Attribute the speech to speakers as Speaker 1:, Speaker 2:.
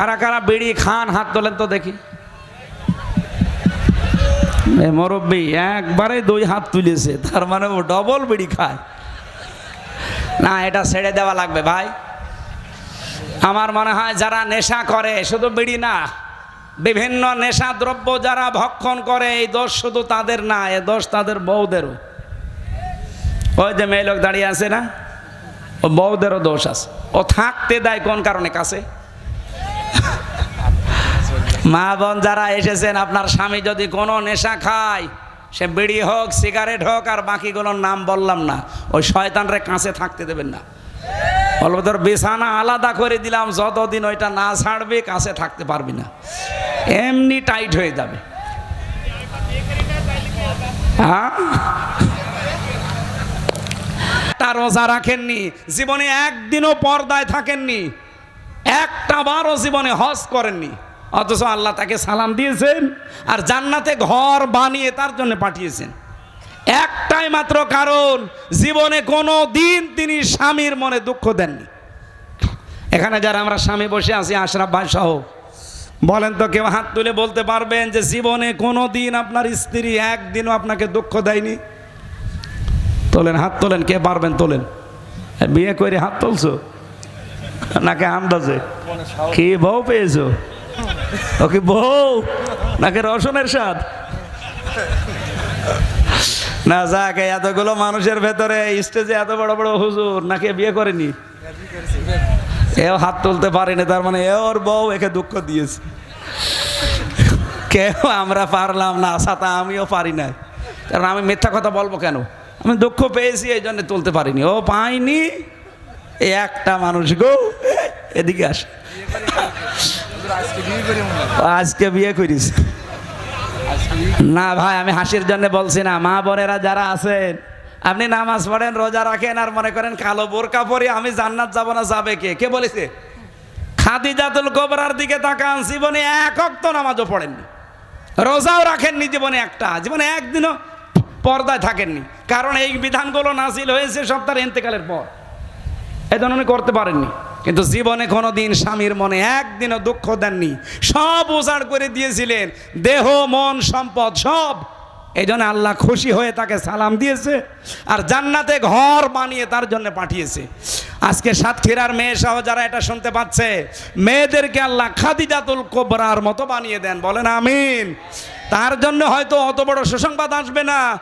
Speaker 1: কারা কারা বিড়ি খান হাত তোলেন তো দেখি। মুরব্বী, একবারে দুই হাত তুলেছে, তার মানে ও ডবল বিড়ি খায়। না, এটা ছেড়ে দেওয়া লাগবে ভাই। আমার মনে হয় যারা নেশা করে, শুধু বিড়ি না, বিভিন্ন নেশা দ্রব্য যারা ভক্ষণ করে, এই দোষ শুধু তাদের না, এ দোষ তাদের বউদেরও। ওই যে মেয়ে লোক দাঁড়িয়ে আছে না, ও বউদেরও দোষ আছে। ও থাকতে দেয় কোন কারণে? কাছে? মা বোন যারা এসেছেন, আপনার স্বামী যদি কোনো নেশা খায়, সে বিড়ি হোক, সিগারেট হোক, আর বাকিগুলোর নাম বললাম না, ওই শয়তানরে কাছে থাকতে দেবেন না। বলব তোর বিছানা আলাদা করে দিলাম, যতদিন ওইটা না ছাড়বে, কাছে থাকতে পারবি না। এমনি টাইট হয়ে যাবে। হ্যাঁ? একটা রোজা রাখেননি, জীবনে একদিনও পর্দায় থাকেননি একটা বারও জীবনে হজ করেননি। অথচ আল্লাহ তাকে সালাম দিয়েছেন আর জান্নাতে ঘর বানিয়ে তার জন্য পাঠিয়েছেন। একটাই মাত্র কারণ, জীবনে কোনো দিন তিনি স্বামীর মনে দুঃখ দেননি। এখানে যারা আমরা স্বামী বসে আছি, আশরাফ ভাই সহ, বলেন তো কেউ হাত তুলে বলতে পারবেন যে জীবনে কোনো দিন আপনার স্ত্রী একদিনও আপনাকে দুঃখ দেয়নি? তোলেন, হাত তোলেন, কে পারবেন তোলেন? বিয়ে করে হাত তুলছো? নাকি আন্দাজে? কি বউ পেয়েছ? ও কি বউ নাকি রসনের স্বাদ। না, যাক এতগুলো মানুষের ভেতরে স্টেজে এত বড় বড় হুজুর নাকি বিয়ে করেনি? এও হাত তুলতে পারেনি, তার মানে এ ওর বউ একে দুঃখ দিয়েছে। কেউ আমরা পারলাম না সাথে আমিও পারি না কারণ আমি মিথ্যা কথা বলব কেন? আমি দুঃখ পেয়েছি, এই জন্য তুলতে পারিনি। ও পাইনি একটা মানুষ গো, এদিকে আস। আজকে বিয়ে করিস। না ভাই আমি হাসির জন্য বলছি না। মা বোনেরা যারা আছেন আপনি নামাজ পড়েন রোজা রাখেন আর মনে করেন কালো বোরকা পরে আমি জান্নাত যাব না যাবে কে? কে বলেছে? খাদিজাতুল কোবরার দিকে তাকান জীবনে একক তো নামাজও পড়েননি। রোজাও রাখেননি জীবনে একটা। জীবনে একদিনও পর্দায় থাকেননি। কারণ এই বিধানগুলো নাসিল হয়েছে সব তার ইন্তেকালের পর। জন্য উনি করতে পারেননি। কিন্তু জীবনে কোনো দিন স্বামীর মনে একদিনও দুঃখ দেননি। সব উজাড় করে দিয়েছিলেন। দেহ, মন, সম্পদ সব। এই জন্য আল্লাহ খুশি হয়ে তাকে সালাম দিয়েছে আর জান্নাতে ঘর বানিয়ে তার জন্য পাঠিয়েছে। আজকে সাতক্ষীরার মেয়ে সহ যারা এটা শুনতে পাচ্ছে, মেয়েদেরকে আল্লাহ খাদিজাতুল কোবরার মতো বানিয়ে দেন। বলেন আমিন। তার জন্য হয়তো অত বড় সুসংবাদ আসবে না।